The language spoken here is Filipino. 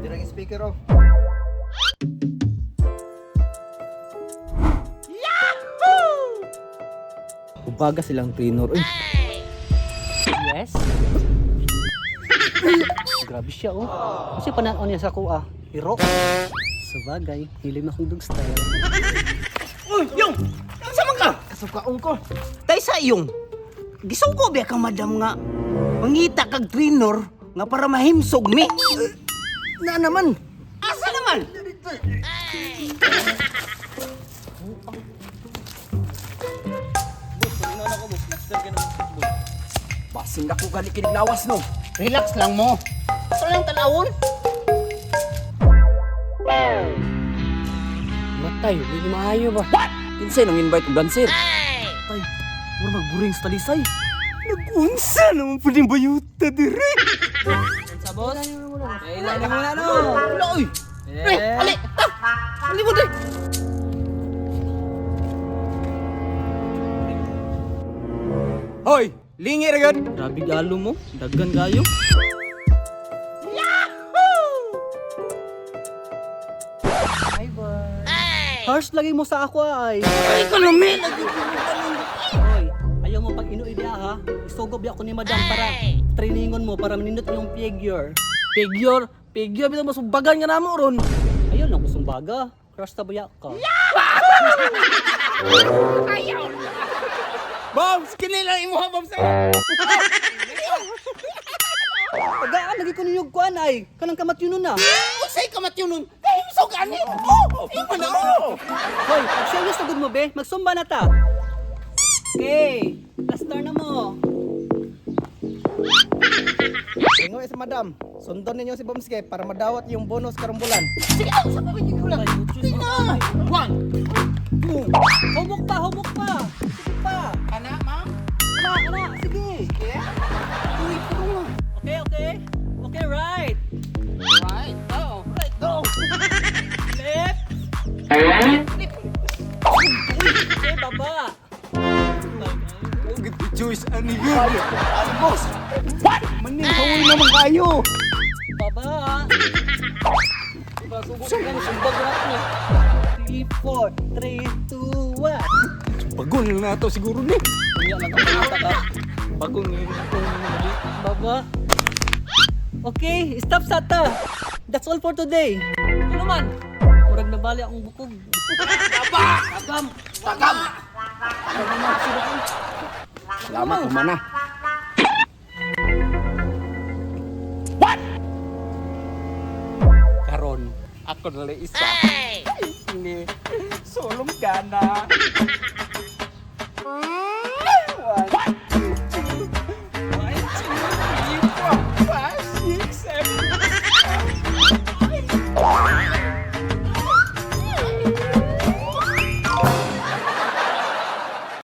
Dirang speaker off. Ubaga silang trainer. Uy. Yes. Grabe siya oh. Kasi panaon niya sa kuha. Hiro. Sa bagay, hilim na kong dog style. Uy, yung! Asa man ka? Kasukaon ko. Tay sa iyong. Gisaw ko ba ka madam nga mangita kag trainer nga para mahimsog mi. Na naman. Asa naman? Basin na ko gali kiniglawas no. Relax lang mo. Ito lang talawon. Matay, hindi maayo ba? Kinsay nang invite og dancer? Tay, mura magburing sa talisay. Nagunsa naman po din bayuta dire. Sa boss? Eh, ilan na muna no. Wala oy. Pre, ali. Ah, ali mo dire. Hoy, lingi ra gud. Grabe galo mo, daggan gayo. Hi, boy. Harsh lagi mo sa ako ay. Ay, kalumi. Hoy, ha. Isogob ako ni madam para trainingon mo para manindot yung figure. Figure, figure bitaw mas bagan nga namo ron. Ayun lang kusong baga. Crush na baya ka. Bombs, kinila imo ha bombs. Tagaan lagi ko ninyog kuan ay. Kanang kamat yun na. Unsay ka matyunon? Kahimsog ani. Oh, imo na oh. Hoy, serious na good mo be. Magsumba na ta. Okay, last turn na mo. Ingoy sa madam. Sundon ninyo si Bomske para madawat yung bonus karong bulan. Sige, ako sa pamilya ko lang. Sige na. One. Humok pa, humok pa. Sige pa. Ana, ma'am. Ana, ana, sige. Uy, puro lang. Okay, okay. Okay, right. Right. Oh, right. Go. Left. Choice ani gud. Ano, boss? What? Maning haway naman kayo. Baba. Subok ka na, sumbag na ako. 3, 4, 3, 2, 1. Bagon na to siguro ni. Kanya lang ang panata ka. Bagon ni. Baba. Okay, stop sata. That's all for today. Ano man? Murag na bali akong bukog. Tagam. Tagam. Selamat ke mana? What? Karon, aku nilai isa. Ini, sulung gana.